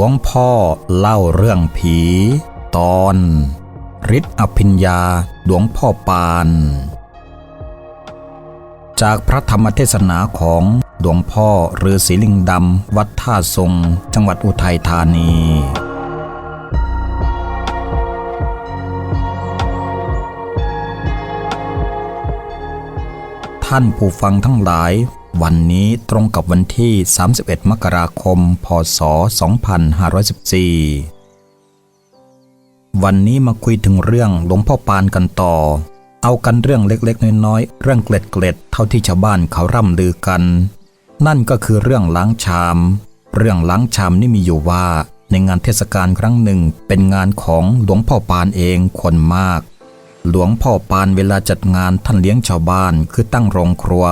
ลวงพ่อเล่าเรื่องผี ตอนฤทธิ์อภิญญาหลวงพ่อปาน จากพระธรรมเทศนาของหลวงพ่อฤาษีลิงดำวัดท่าทรงจังหวัดอุทัยธานีท่านผู้ฟังทั้งหลาย วันนี้ตรงกับวันที่ 31 มกราคม พศ 2514 วันนี้มาคุยถึงเรื่องหลวงพ่อปานกันต่อ เอากันเรื่องเล็กๆ น้อยๆ เรื่องเกล็ดๆ เท่าที่ชาวบ้านเขาร่ำลือกัน นั่นก็คือเรื่องล้างชาม เรื่องล้างชามนี่มีอยู่ว่า ในงานเทศกาลครั้งหนึ่งเป็นงานของหลวงพ่อปานเองคนมาก หลวงพ่อปานเวลาจัดงานท่านเลี้ยงชาวบ้านคือตั้งโรงครัว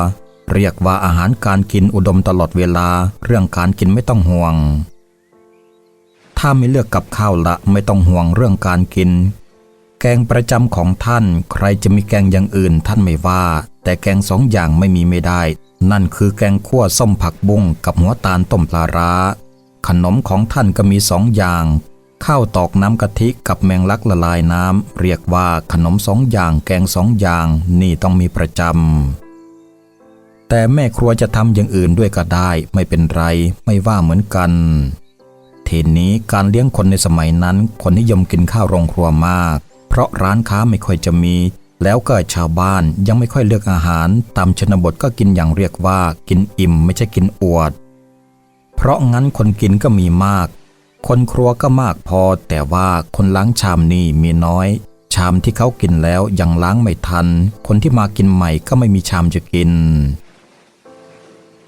เรียกว่าอาหารการกินอุดมตลอดเวลา เรื่องการกินไม่ต้องห่วง ถ้าไม่เลือกกับข้าวละไม่ต้องห่วงเรื่องการกิน แกงประจำของท่าน ใครจะมีแกงอย่างอื่นท่านไม่ว่า แต่แกงสองอย่างไม่มีไม่ได้ นั่นคือแกงคั่วส้มผักบุ้งกับหัวตาลต้มปลาร้า ขนมของท่านก็มีสองอย่างข้าวตอกน้ำกะทิกับแมงลักละลายน้ำ เรียกว่าขนมสองอย่างแกงสองอย่าง นี่ต้องมีประจำ แต่แม่ครัวจะทำอย่างอื่นด้วยก็ได้ไม่เป็นไรไม่ว่าเหมือนกันทีนี้การเลี้ยงคนในสมัยนั้น คนนิยมกินข้าวโรงครัวมาก เพราะร้านค้าไม่ค่อยจะมี แล้วก็ชาวบ้านยังไม่ค่อยเลือกอาหาร ตามชนบทก็กินอย่างเรียกว่ากินอิ่มไม่ใช่กินอวด เพราะงั้นคนกินก็มีมาก คนครัวก็มากพอ แต่ว่าคนล้างชามนี่มีน้อย ชามที่เขากินแล้วยังล้างไม่ทัน คนที่มากินใหม่ก็ไม่มีชามจะกิน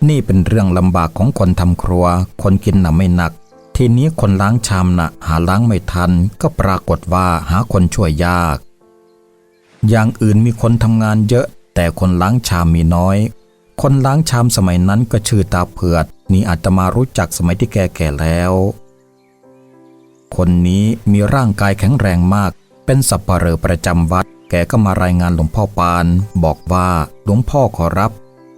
นี่เป็นเรื่องลำบากของคนทำครัว คนกินน่ะไม่หนัก ทีนี้คนล้างชามน่ะ หาล้างไม่ทัน ก็ปรากฏว่าหาคนช่วยยาก อย่างอื่นมีคนทำงานเยอะ แต่คนล้างชามมีน้อย คนล้างชามสมัยนั้นก็ชื่อตาเผือด นี่อาจจะมารู้จักสมัยที่แกแก่แล้ว คนนี้มีร่างกายแข็งแรงมาก เป็นสับปะเรอประจำวัด แกก็มารายงานหลวงพ่อปาน บอกว่าหลวงพ่อขอรับ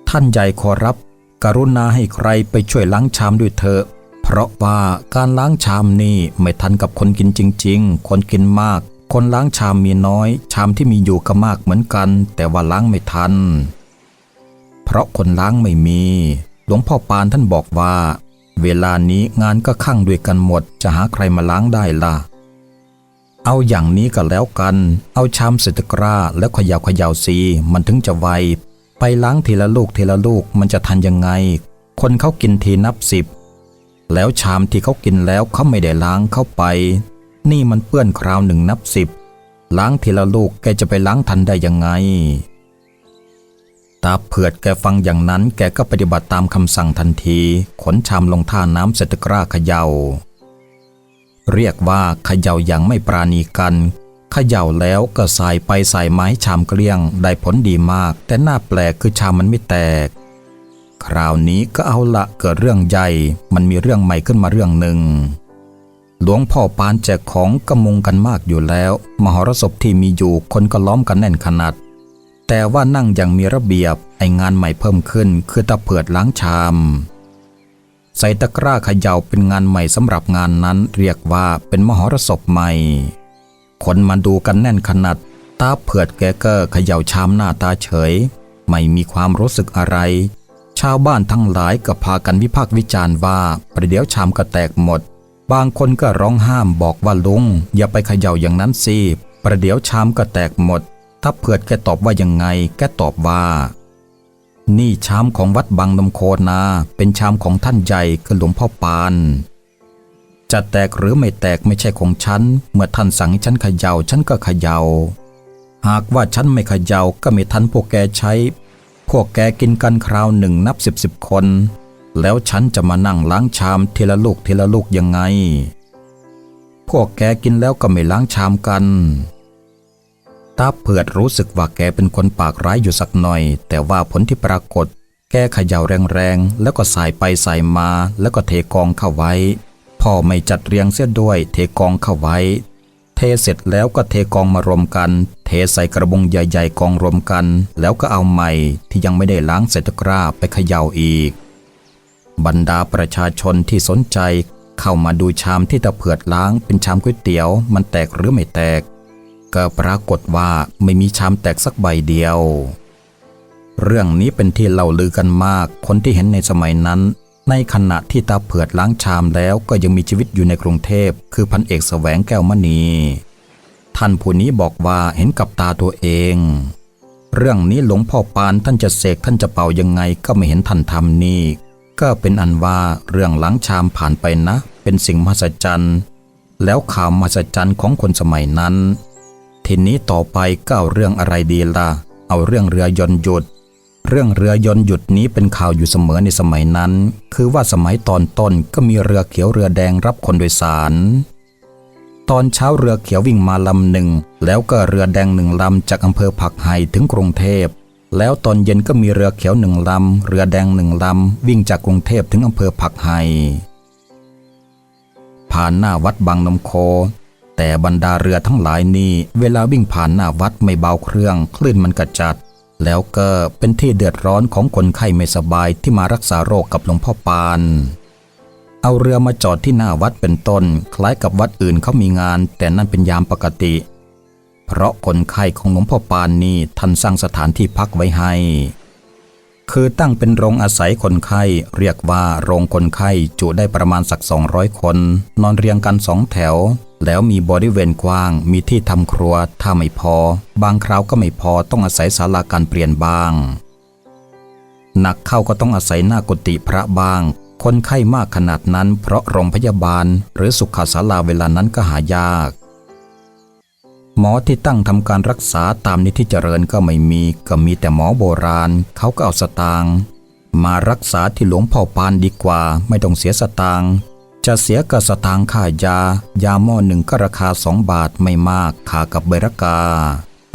ท่านใหญ่ขอรับ กรุณาให้ใครไปช่วยล้างชามด้วยเถอะ เพราะว่าการล้างชามนี่ไม่ทันกับคนกินจริง ๆ คนกินมาก คนล้างชามมีน้อย ชามที่มีอยู่ก็มากเหมือนกัน แต่ว่าล้างไม่ทัน เพราะคนล้างไม่มี หลวงพ่อปานท่านบอกว่า เวลานี้งานก็ข้างด้วยกันหมด จะหาใครมาล้างได้ล่ะ เอาอย่างนี้ก็แล้วกัน เอาชามใส่ตะกร้าแล้วขยาเขย่าซีมันถึงจะไว ไปล้างทีละลูกทีละลูกมันจะทันยังไง คนเขากินทีนับสิบ แล้วชามที่เขากินแล้วเขาไม่ได้ล้างเข้าไป นี่มันเปื้อนคราวหนึ่งนับสิบ ล้างทีละลูกแกจะไปล้างทันได้ยังไง ตาเผือดแกฟังอย่างนั้นแกก็ปฏิบัติตามคำสั่งทันที ขนชามลงท่าน้ำเสตกร้าเขยา่าเรียกว่าเขย่าอย่างไม่ปราณีกัน เขย่าแล้วก็ใส่ไปใส่ไม้ชามเกลี้ยงได้ผลดีมาก แต่หน้าแปลกคือชามมันไม่แตก คราวนี้ก็เอาละเกิดเรื่องใหญ่มันมีเรื่องใหม่ขึ้นมาเรื่องหนึ่งหลวงพ่อปานแจกของกมุงกันมากอยู่แล้ว มหรสพที่มีอยู่คนก็ล้อมกันแน่นขนาด แต่ว่านั่งอย่างมีระเบียบไองานใหม่เพิ่มขึ้น คือตะเผือดล้างชาม ใส่ตะกร้าขย่าเป็นงานใหม่สำหรับงานนั้นเรียกว่าเป็นมหรสพใหม่ คนมาดูกันแน่นขนาด ตาเผือดแกก็เขย่าชามหน้าตาเฉย ไม่มีความรู้สึกอะไร ชาวบ้านทั้งหลายก็พากันวิพากษ์วิจารณ์ว่าประเดี๋ยวชามก็แตกหมด บางคนก็ร้องห้ามบอกว่าลุง อย่าไปเขย่าอย่างนั้นสิประเดี๋ยวชามก็แตกหมดถ้าเผือดแกตอบว่ายังไง แกตอบว่านี่ชามของวัดบางนมโคนา เป็นชามของท่านใหญ่คือหลวงพ่อปาน จะแตกหรือไม่แตกไม่ใช่ของฉัน เมื่อท่านสั่งให้ฉันเขยา่าฉันก็เขยา่า หากว่าฉันไม่เขย่าก็ไม่ทันพวกแกใช้ พวกแกกินกันคราวหนึ่งนับสิบสิบคน แล้วฉันจะมานั่งล้างชามทีละลูกทีละลูกยังไง พวกแกกินแล้วก็ไม่ล้างชามกันตาเผือดรู้สึกว่าแกเป็นคนปากร้ายอยู่สักหน่อย แต่ว่าผลที่ปรากฏ แกเขย่าแรงๆ แล้วก็ใส่ไปใส่มา แล้วก็เทกองเข้าไว้ พ่อไม่จัดเรียงเสียด้วย เทกองเข้าไว้ เทเสร็จแล้วก็เทกองมารวมกัน เทใส่กระบงใหญ่ๆกองรวมกัน แล้วก็เอาใหม่ที่ยังไม่ได้ล้างใส่ตะกร้าไปเขย่าอีก บรรดาประชาชนที่สนใจเข้ามาดูชามที่ตะเผือดล้างเป็นชามก๋วยเตี๋ยว มันแตกหรือไม่แตก ก็ปรากฏว่าไม่มีชามแตกสักใบเดียว เรื่องนี้เป็นที่เล่าลือกันมาก คนที่เห็นในสมัยนั้น ในขณะที่ตาเผือดล้างชามแล้วก็ยังมีชีวิตอยู่ในกรุงเทพ คือพันเอกแสวงแก้วมณี ท่านผู้นี้บอกว่าเห็นกับตาตัวเอง เรื่องนี้หลวงพ่อปานท่านจะเสกท่านจะเป่ายังไงก็ไม่เห็นท่านทำนี่ ก็เป็นอันว่าเรื่องล้างชามผ่านไปนะ เป็นสิ่งมหัศจรรย์ แล้วข่าวมหัศจรรย์ของคนสมัยนั้น ทีนี้ต่อไปก็เอาเรื่องอะไรดีล่ะ เอาเรื่องเรือยนต์หยุด เรื่องเรือยนต์หยุดนี้เป็นข่าวอยู่เสมอในสมัยนั้น คือว่าสมัยตอนต้นก็มีเรือเขียวเรือแดงรับคนโดยสาร ตอนเช้าเรือเขียววิ่งมาลำหนึ่ง แล้วก็เรือแดงหนึ่งลำจากอำเภอผักไห่ถึงกรุงเทพ แล้วตอนเย็นก็มีเรือเขียวหนึ่งลำ เรือแดงหนึ่งลำ วิ่งจากกรุงเทพถึงอำเภอผักไห่ผ่านหน้าวัดบางนมโค แต่บรรดาเรือทั้งหลายนี่เวลาวิ่งผ่านหน้าวัดไม่เบาเครื่อง คลื่นมันกระจัด แล้วก็เป็นที่เดือดร้อนของคนไข้ไม่สบายที่มารักษาโรคกับหลวงพ่อปาน เอาเรือมาจอดที่หน้าวัดเป็นต้น คล้ายกับวัดอื่นเขามีงาน แต่นั่นเป็นยามปกติ เพราะคนไข้ของหลวงพ่อปานนี่ท่านสร้างสถานที่พักไว้ให้ คือตั้งเป็นโรงอาศัยคนไข้เรียกว่าโรงคนไข้จุได้ประมาณสัก 200 คน นอนเรียงกันสองแถว แล้วมีบริเวณกว้าง มีที่ทำครัวถ้าไม่พอ บางคราวก็ไม่พอต้องอาศัยศาลาการเปลี่ยนบ้าง หนักเข้าก็ต้องอาศัยหน้ากุฏิพระบ้าง คนไข้มากขนาดนั้น เพราะโรงพยาบาล หรือสุขศาลาเวลานั้นก็หายาก หมอที่ตั้งทำการรักษาตามนิธิเจริญก็ไม่มี ก็มีแต่หมอโบราณ เขาก็เอาสตางค์มารักษาที่หลวงพ่อปานดีกว่า ไม่ต้องเสียสตางค์ จะเสียกับสตางค่ายา ยาหม้อหนึ่งก็ราคาสองบาทไม่มากค่ากับใบรากา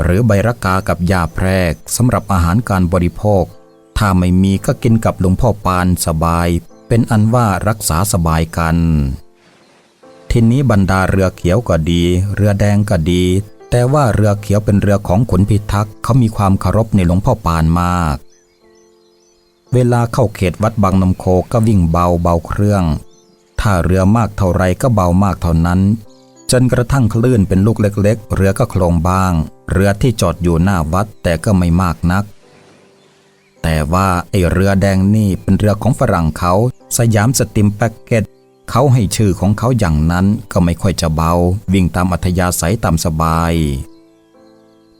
หรือใบรากากับยาแพรกสำหรับอาหารการบริโภค ถ้าไม่มีก็กินกับหลวงพ่อปานสบาย เป็นอันว่ารักษาสบายกัน ทีนี้บรรดาเรือเขียวก็ดี เรือแดงก็ดี แต่ว่าเรือเขียวเป็นเรือของขุนพิทักษ์เขามีความเคารพในหลวงพ่อปานมาก เวลาเข้าเขตวัดบางนมโคก็วิ่งเบาเบาเครื่อง ถ้าเรือมากเท่าไรก็เบามากเท่านั้น จนกระทั่งคลื่นเป็นลูกเล็ก ๆ เรือก็โคลงบ้าง เรือที่จอดอยู่หน้าวัดแต่ก็ไม่มากนัก แต่ว่าไอเรือแดงนี่เป็นเรือของฝรั่งเขาสยามสติมแพ็กเกจเขาให้ชื่อของเขาอย่างนั้นก็ไม่ค่อยจะเบา วิ่งตามอัธยาศัยตามสบาย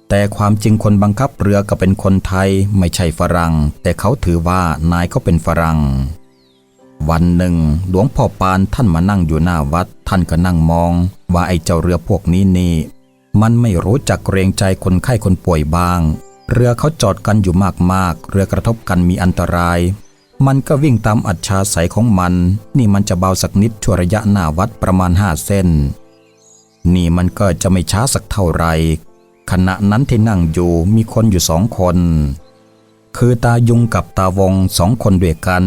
แต่ความจริงคนบังคับเรือก็เป็นคนไทยไม่ใช่ฝรั่ง แต่เขาถือว่านายก็เป็นฝรั่ง วันหนึ่ง หลวงพ่อปานท่านมานั่งอยู่หน้าวัด ท่านก็นั่งมอง ว่าไอ้เจ้าเรือพวกนี้นี่ มันไม่รู้จักเกรงใจคนไข้คนป่วยบ้าง เรือเขาจอดกันอยู่มากๆ เรือกระทบกันมีอันตราย มันก็วิ่งตามอัจฉาสัยของมัน นี่มันจะเบาสักนิดชั่วระยะหน้าวัดประมาณห้าเส้น นี่มันก็จะไม่ช้าสักเท่าไหรขณะนั้นที่นั่งอยู่มีคนอยู่สองคน คือตายุงกับตาวงสองคนด้วยกัน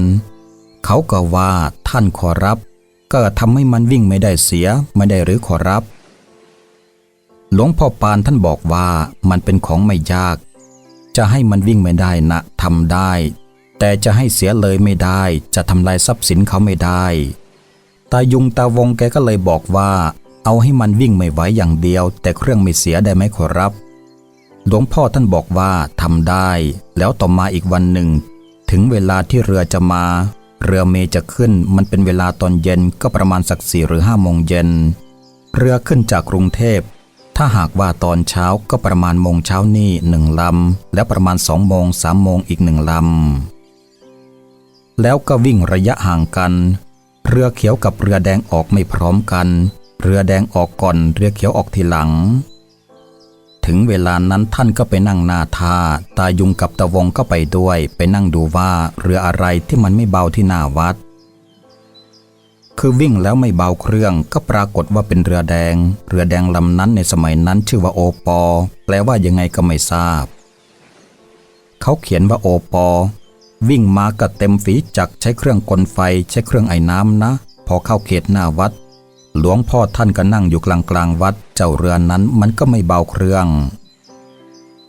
เขาก็ว่าท่านขอรับ ก็ทำให้มันวิ่งไม่ได้เสียไม่ได้หรือขอรับ หลวงพ่อปานท่านบอกว่ามันเป็นของไม่ยาก จะให้มันวิ่งไม่ได้นะทำได้ แต่จะให้เสียเลยไม่ได้ จะทำลายทรัพย์สินเขาไม่ได้ ตายุงตาวงแกก็เลยบอกว่า เอาให้มันวิ่งไม่ไหวอย่างเดียว แต่เครื่องไม่เสียได้ไหมขอรับหลวงพ่อท่านบอกว่าทำได้ แล้วต่อมาอีกวันหนึ่ง ถึงเวลาที่เรือจะมา เรือเมจะขึ้นมันเป็นเวลาตอนเย็นก็ประมาณสักสี่หรือห้าโมงเย็น เรือขึ้นจากกรุงเทพ ถ้าหากว่าตอนเช้าก็ประมาณโมงเช้านี่หนึ่งลำ และประมาณสองโมงสามโมงอีกหนึ่งลำ แล้วก็วิ่งระยะห่างกัน เรือเขียวกับเรือแดงออกไม่พร้อมกัน เรือแดงออกก่อน เรือเขียวออกทีหลัง ถึงเวลานั้นท่านก็ไปนั่งหน้าท่า ตายุงกับตะวงก็ไปด้วย ไปนั่งดูว่าเรืออะไรที่มันไม่เบาที่หน้าวัด คือวิ่งแล้วไม่เบาเครื่อง ก็ปรากฏว่าเป็นเรือแดง เรือแดงลำนั้นในสมัยนั้นชื่อว่าโอปอ แปลว่ายังไงก็ไม่ทราบ เขาเขียนว่าโอปอ วิ่งมากับเต็มฝีจักรใช้เครื่องกลไฟใช้เครื่องไอ้น้ำนะ พอเข้าเขตหน้าวัด หลวงพ่อท่านก็นั่งอยู่กลางกลางๆวัด เจ้าเรือนนั้นมันก็ไม่เบาเครื่อง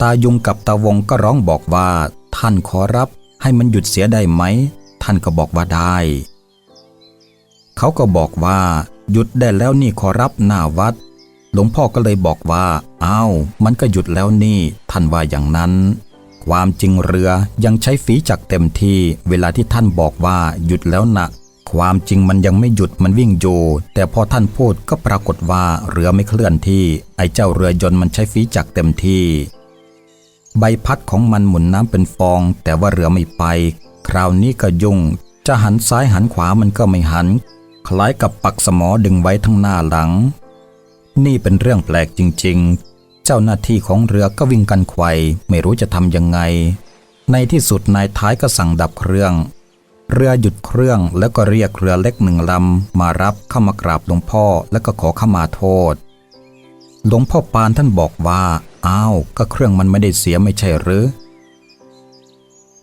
ตายุงกับตาวงก็ร้องบอกว่า ท่านขอรับให้มันหยุดเสียได้ไหม ท่านก็บอกว่าได้ เขาก็บอกว่า หยุดได้แล้วนี่ขอรับหน้าวัด หลวงพ่อก็เลยบอกว่าอ้าวมันก็หยุดแล้วนี่ ท่านว่าอย่างนั้น ความจริงเรือยังใช้ฝีจักรเต็มที่ เวลาที่ท่านบอกว่าหยุดแล้วนะ ความจริงมันยังไม่หยุดมันวิ่งอยู่ แต่พอท่านพูดก็ปรากฏว่าเรือไม่เคลื่อนที่ ไอ้เจ้าเรือยนต์มันใช้ฝีจักรเต็มที่ ใบพัดของมันหมุนน้ำเป็นฟอง แต่ว่าเรือไม่ไป คราวนี้ก็ยุ่ง จะหันซ้ายหันขวามันก็ไม่หัน คล้ายกับปักสมอดึงไว้ทั้งหน้าหลัง นี่เป็นเรื่องแปลกจริง ๆ เจ้าหน้าที่ของเรือก็วิ่งกันไขวไม่รู้จะทำยังไง ในที่สุดนายท้ายก็สั่งดับเครื่อง เรือหยุดเครื่องแล้วก็เรียกเรือเล็กหนึ่งลำมารับเข้ามากราบหลวงพ่อแล้วก็ขอขมาโทษ หลวงพ่อปานท่านบอกว่าอ้าวก็เครื่องมันไม่ได้เสียไม่ใช่หรือ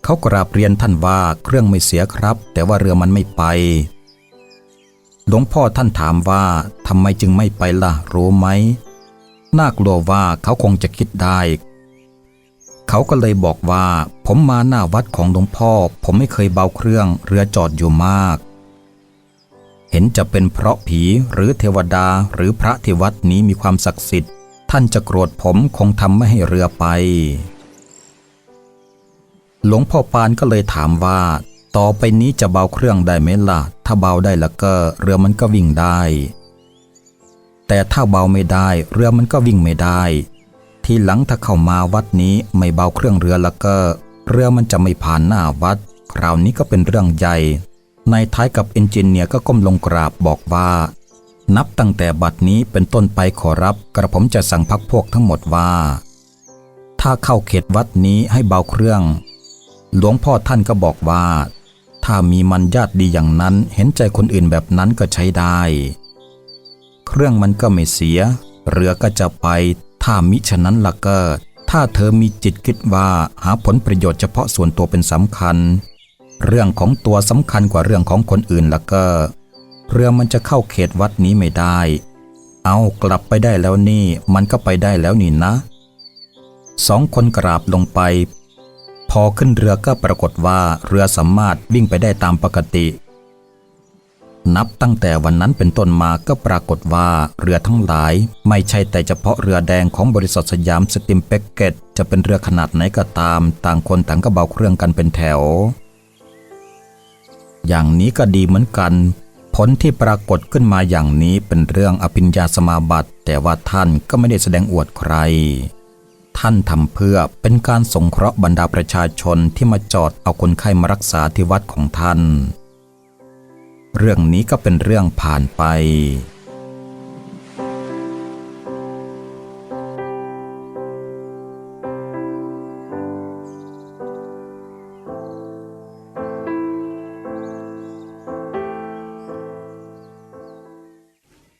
เขากราบเรียนท่านว่าเครื่องไม่เสียครับ แต่ว่าเรือมันไม่ไป หลวงพ่อท่านถามว่าทำไมจึงไม่ไปล่ะรู้ไหมน่ากลัวว่าเขาคงจะคิดได้ เขาก็เลยบอกว่า ผมมาหน้าวัดของหลวงพ่อ ผมไม่เคยเบาเครื่องเรือจอดอยู่มาก เห็นจะเป็นเพราะผีหรือเทวดาหรือพระที่วัดนี้มีความศักดิ์สิทธิ์ ท่านจะโกรธผมคงทำไม่ให้เรือไป หลวงพ่อปานก็เลยถามว่า ต่อไปนี้จะเบาเครื่องได้ไหมล่ะ ถ้าเบาได้แล้วก็เรือมันก็วิ่งได้ แต่ถ้าเบาไม่ได้ เรือมันก็วิ่งไม่ได้ ทีหลังถ้าเข้ามาวัดนี้ไม่เบาเครื่องเรือแล้วก็ เรือมันจะไม่ผ่านหน้าวัด คราวนี้ก็เป็นเรื่องใหญ่นายท้ายกับเอนจิเนียร์ก็ก้มลงกราบบอกว่า นับตั้งแต่บัดนี้เป็นต้นไปขอรับ กระผมจะสั่งพักพวกทั้งหมดว่า ถ้าเข้าเขตวัดนี้ให้เบาเครื่อง หลวงพ่อท่านก็บอกว่า ถ้ามีมันญาติดีอย่างนั้นเห็นใจคนอื่นแบบนั้นก็ใช้ได้ เครื่องมันก็ไม่เสีย เรือก็จะไป ถ้ามิฉะนั้นล่ะก็ถ้าเธอมีจิตคิดว่าหาผลประโยชน์เฉพาะส่วนตัวเป็นสำคัญ เรื่องของตัวสำคัญกว่าเรื่องของคนอื่นล่ะก็ เรือมันจะเข้าเขตวัดนี้ไม่ได้ เอากลับไปได้แล้วนี่ มันก็ไปได้แล้วนี่นะ สองคนกราบลงไป พอขึ้นเรือก็ปรากฏว่าเรือสามารถวิ่งไปได้ตามปกติ นับตั้งแต่วันนั้นเป็นต้นมาก็ปรากฏว่าเรือทั้งหลาย ไม่ใช่แต่เฉพาะเรือแดงของบริษัทสยามสติมเปกเกตจะเป็นเรือขนาดไหนก็ตาม ต่างคนต่างก็เบาเครื่องกันเป็นแถว อย่างนี้ก็ดีเหมือนกัน ผลที่ปรากฏขึ้นมาอย่างนี้เป็นเรื่องอภิญญาสมาบัติ แต่ว่าท่านก็ไม่ได้แสดงอวดใคร ท่านทำเพื่อเป็นการสงเคราะห์บรรดาประชาชนที่มาจอดเอาคนไข้มารักษาที่วัดของท่าน เรื่องนี้ก็เป็นเรื่องผ่านไป